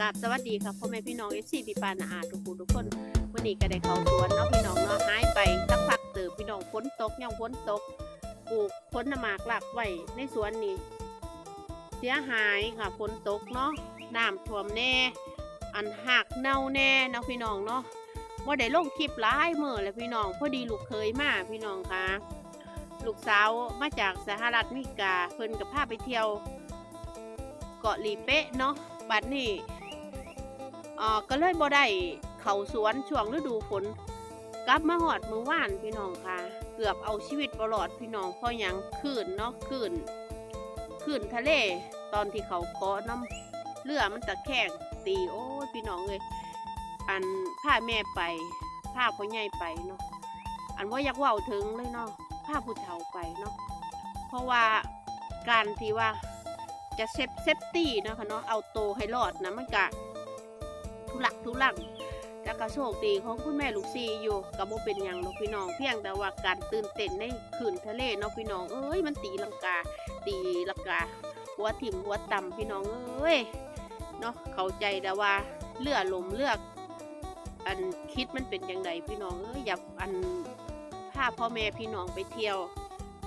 กราบสวัสดีครับพ่อแม่พี่น้องเอฟซีปีปานาอาทุกผู้ทุกคนวันนี้ก็ได้เข้าสวนเนาะพี่น้องเนาะหายไปสักพักเติบพี่น้องฝนตกยังฝนตกปลูกผลหมากหลักไว้ในสวนนี้เสียหายค่ะฝนตกเนาะน้ำท่วมแน่ อันหักเน่าแน่เนาะพี่น้องเนาะว่าได้ลงคลิปหลายมือแล้วพี่น้องพอดีลูกเคยมาพี่น้องค่ะลูกสาวมาจากสหรัฐอเมริกาเพิ่นกับพาไปเที่ยว เกาะลีเป๊ะเนาะบัดนี้ ก็เลยบ่ได้เข้าสวนช่วงฤดูฝนกลับมาหอดมือว่านพี่น้องค่ะ เกือบเอาชีวิตบ่รอดพี่น้องเพราะยังคลื่นเนาะคลื่นคลื่นทะเล ตอนที่เขาเกาะน้ำเรือมันตะแคงตีโอ้ยพี่น้องเลยอันพาแม่ไปพาพ่อใหญ่ไปเนาะอันว่าอยากว้าถึงเลยเนาะพาผู้เฒ่าไปเนาะเพราะว่าการที่ว่าจะเซฟเซฟตี้เนาะคะเนาะเอาโตให้รอดนะมันกะ ทุลักทุลังแต่ก็โชคดีของคุณแม่ลูกซีอยู่กับโบเป็นอย่างนาะพี่น้อง เพียงแต่ว่าการตื่นเต้นในขืนทะเลนาะพี่น้องเอ้ยมันตีลังกา ตีลังกาหัวถิ่มหัวต่ำพี่น้องเอ้ยเนาะเข้าใจแต่ว่าเลือลมเลือก อันคิดมันเป็นอย่างไรพี่น้องเอ้ยอย่าอันพาพ่อแม่พี่น้องไปเที่ยว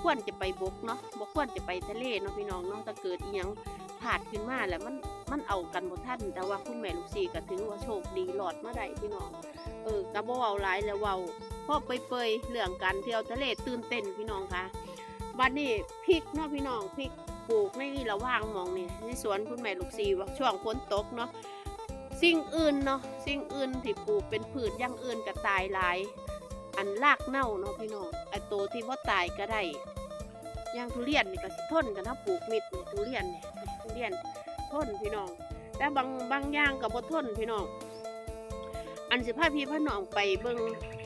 ควรจะไปบกเนาะบ่ควรจะไปทะเลเนาะพี่น้องเนาะถ้าเกิดอีหยังผาดขึ้นมาแล้วมัน มันเอากันบ่ทันแต่ว่าคุณแม่ลูกสี่ก็ถือว่าโชคดีหลอดมาได้พี่น้องเออก็บ่เว้าหลายแล้วเว้าพอเปยๆเรื่องการเที่ยวทะเลตื่นเต้นพี่น้องค่ะบัดนี้พริกเนาะพี่น้องพริกปลูกในระว่างมองนี่ในสวนคุณแม่ลูกสี่ว่าช่วงฝนตกเนาะสิ่งอื่นเนาะสิ่งอื่นที่ปลูกเป็นพืชอย่างอื่นก็ตายหลาย อันรากเน่าเนาะพี่น้องไอโตที่ว่าตายก็ได้อย่างทุเรียนนี่ก็สิทนกันถ้าปลูกมิดนี่ทุเรียนเนี่ยทุเรียน นพี่น้อง แต่บางบางอย่างก็บ่ทนพี่น้อง อันสิพาพี่พ่อน้องไปเบิ่ง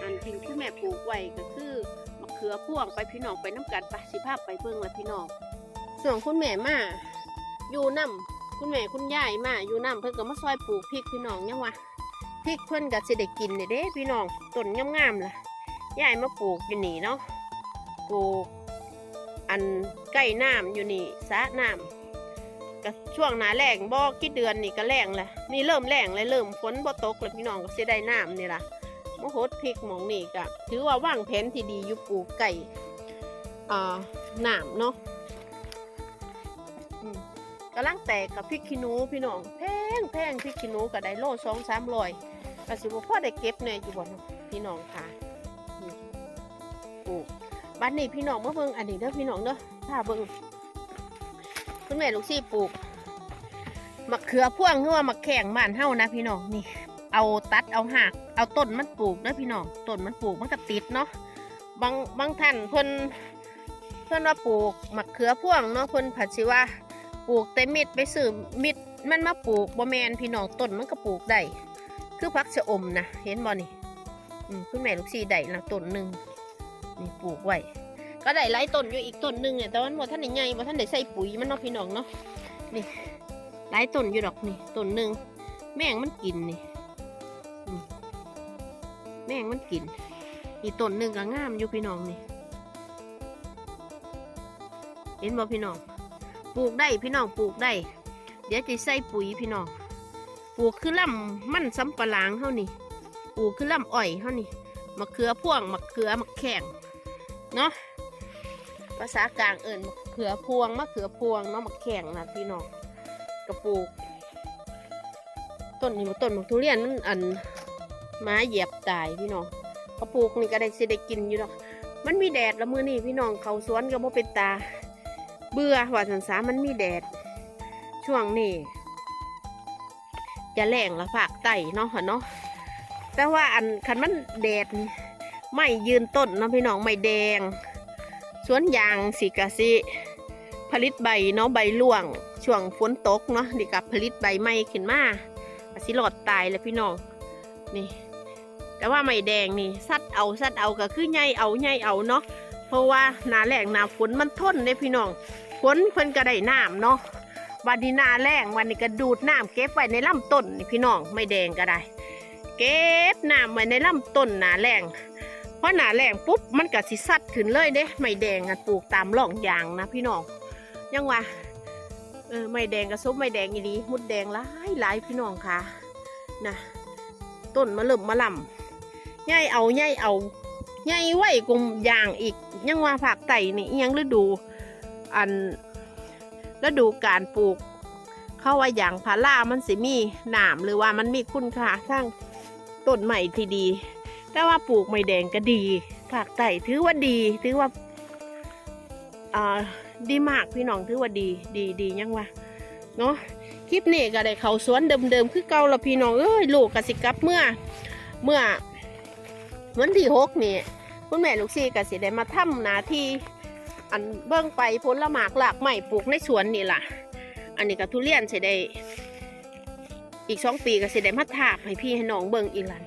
อันที่คุณแม่ปลูกไว้ก็คือมะเขือพ่วงไปพี่น้องไปน้ำกันไปสิพาพไปเบิ่งละพี่น้องส่วนคุณแม่มาอยู่นํคุณแม่คุณยายมาอยู่นํเพิ่นก็มาซอยปลูกพริกพี่น้องยังวะพริกเพิ่นก็สิได้กินนี่เด้พี่น้องต้นงามๆล่ะยายมาปลูกอยู่นี่เนาะปลูกอันใกล้น้ำอยู่นี่สระน้ำ ก็ช่วงหนาแรงบ่กี่เดือนนี่ก็แรงแหละนี่เริ่มแรงเลยเริ่มฝนบ่ตกแล้วพี่น้องก็เสิได้น้ำนี่ล่ะมโหดพริกหมองนี่ก็ถือว่าวางแผนที่ดีอยู่ปลูกไก่อ่าน้ำเนาะอืมกำลังแตกกับพริกขี้หนูพี่น้องแพงแพงพริกขี้หนูก็ได้โลสองสามร้อยก็สิบ่พอได้เก็บเนี่ยอยู่บ่นพี่น้องค่ะปลูกบ้านนี้พี่น้องมาเบิ่งอันนี้เด้อพี่น้องเด้อถ้าเบิ่ง คุณแม่ลูกซี่ปลูกมะเขือพ่วงหรือว่ามะแข่งบ้านเฮานะพี่น้องนี่ เอาตัดเอาหักเอาต้นมันปลูกเด้อพี่น้องต้นมันปลูกมันก็ติดเนาะบางบางท่านเพิ่นเพิ่นว่าปลูกมะเขือพ่วงเนาะเพิ่นผัดสิว่าปลูกแต่มิดไปซื้อมิดมันมาปลูกบ่แมนพี่น้องต้นมันก็ปลูกได้คือพักชะอมนะเห็นบ่นี่คุณแม่ลูกซี่ได้ละต้นหนึ่งนี่ปลูกไว้ ก็ได้หลายต้นอยู่อีกต้นหนึ่งเนี่ยแต่ว่าบ่ท่านได้ใหญ่บ่ท่านได้ใส่ปุ๋ยมันเนาะพี่น้องเนาะนี่หลายต้นอยู่ดอกนี่ต้นหนึ่งแมงมันกินนี่แมงมันกินอีกต้นหนึ่งก็งามอยู่พี่น้องนี่ เห็นบ่พี่น้องปลูกได้พี่น้องปลูกได้ เดี๋ยวจะใส่ปุ๋ยพี่น้องปลูกคือลำมันสำปะหลังเฮานี่ปลูกคือลำอ้อยเฮานี่มะเขือพ่วงมะเขือมะแข่งเนาะ ภาษากลางเอิญมะเขือพวงมะเขือพวงเนาะมะแข่งนะพี่น้องกระปูกต้นนี้บ่ต้นมะทุเรียนมันอันหมาเหยียบตายพี่น้องกระปูกนี่ก็ได้สิได้กินอยู่ดอกมันมีแดดละมือนี่พี่น้องเขาสวนก็บ่เป็นตา เบื่อว่าสันสามันมีแดด ช่วงนี้จะแรงละภาคใต้เนาะเนาะแต่ว่าอันคันมันแดดไม่ยืนต้นเนาะพี่น้องไม่แดง วนยางสิกะสิผลิตใบเนาะใบร่วง ช่วงฝนตกเนาะนี่กับผลิตใบใหม่ขึ้นมาก็สิหลอดตายแล้วพี่น้องนี่ แต่ว่าไม่แดงนี่ซัดเอาซัดเอาก็คือใหญ่เอาใหญ่เอาเนาะเพราะว่านาแรงนาฝนมันทนเลยพี่น้องฝนเพิ่นก็ได้น้ำเนาะวันนี้นาแรงวันนี้ก็ดูดน้ำเก็บไว้ในลำต้นนี่พี่น้องไม่แดงก็ได้ เก็บน้ำไว้ในลำต้นนาแรง พราะหนาแรงปุ๊บมันก็สิซัดขึ้นเลยเด้ไม่แดงอะปลูกตามร่องยางนะพี่น้องยังว่าเออไม่แดงกับซุปไม่แดงอีดีมุดแดงหลายหลายพี่น้องค่ะนะต้นมะเริ่มมะลำใหญ่เอาใหญ่เอาใหญ่ไว้กลมยางอีก ยังว่าผักไต่นี่อิหยังฤดูอันฤดูการปลูกเข้าว่าอย่างพารามันสิมีหนามหรือว่ามันมีคุณค่าทางต้นใหม่ที่ดี แต่ว่าปลูกไม่แดงก็ดีผักไต่ถือว่าดี ถือว่าอ่าดีมากพี่น้องถือว่าดี ดีดียังวะเนาะคลิปนี้ก็ได้เขาสวนเดิมๆคือเก่าละพี่น้องเอ้ยลูกกสิกับเมื่อเมื่อวันที่หกนี่คุณแม่ลูกซี่กสิได้มาทำหนาที่อันเบื้องไปผละหมากหลากใหม่ปลูกในสวนนี่ล่ะ อันนี้ก็ทุเรียนสิได้อีกสองปีก็สิได้มาทาบให้พี่ให้น้องเบิ่งอีกล่ะ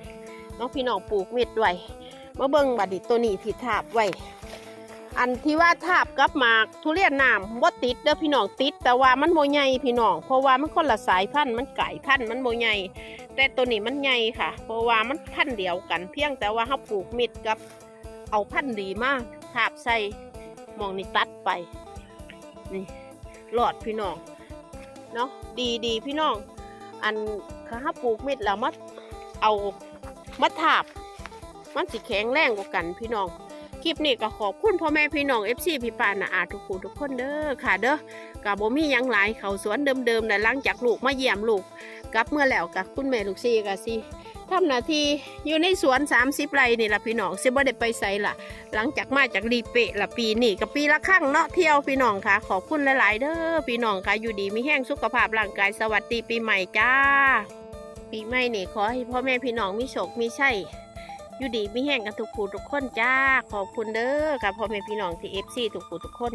น้องพี่น้องปลูกเม็ดไว้มาเบิ่งบัดนี้ตัวนี้ที่ทาบไว้ อันที่ว่าทาบกับหมากทุเรียนน้ำบ่ติดเด้อพี่น้องติด แต่ว่ามันโมใหญ่พี่น้องเพราะว่ามันคนละสายพันธุ์มันไก่พันธุ์มันโมใหญ่แต่ตัวนี้มันใหญ่ค่ะ เพราะว่ามันพันธุ์เดียวกัน เพียงแต่ว่าเขาปลูกเม็ดกับเอาพันธุ์ดีมากทาบใส่มองนี่ตัดไปนี่หลอดพี่น้องเนาะดีดีพี่น้อง อันข้าปลูกเม็ดแล้วมาเอา มาถาบมันสิแข็งแรงกว่ากันพี่น้องคลิปนี้ก็ขอบคุณพ่อแม่พี่น้อง FC พี่ปานาอาทุกคนทุกคนเด้อค่ะเด้อกะบ่มีหยังหลายเขาสวนเดิมๆแต่หลังจากลูกมาเยี่ยมลูกกลับเมื่อแล้วกับคุณแม่ลูกซีกะสิทำหน้าที่อยู่ในสวน 30 ไร่นี่ละพี่น้องสิบ่ได้ไปไสล่ะหลังจากมาจากรีเปะละปีนี่กับปีละครั้งเนาะเที่ยวพี่น้องค่ะขอบคุณหลาย ๆ เด้อพี่น้องค่ะอยู่ดีมีแห้งสุขภาพร่างกายสวัสดีปีใหม่จ้า ปีใหม่นี่ขอให้พ่อแม่พี่น้องมีโชคมีชัยอยู่ดีมีแห้งกันทุกผู้ทุกคนจ้าขอบคุณเด้อกับพ่อแม่พี่น้องที่เอฟซีทุกผู้ทุกคน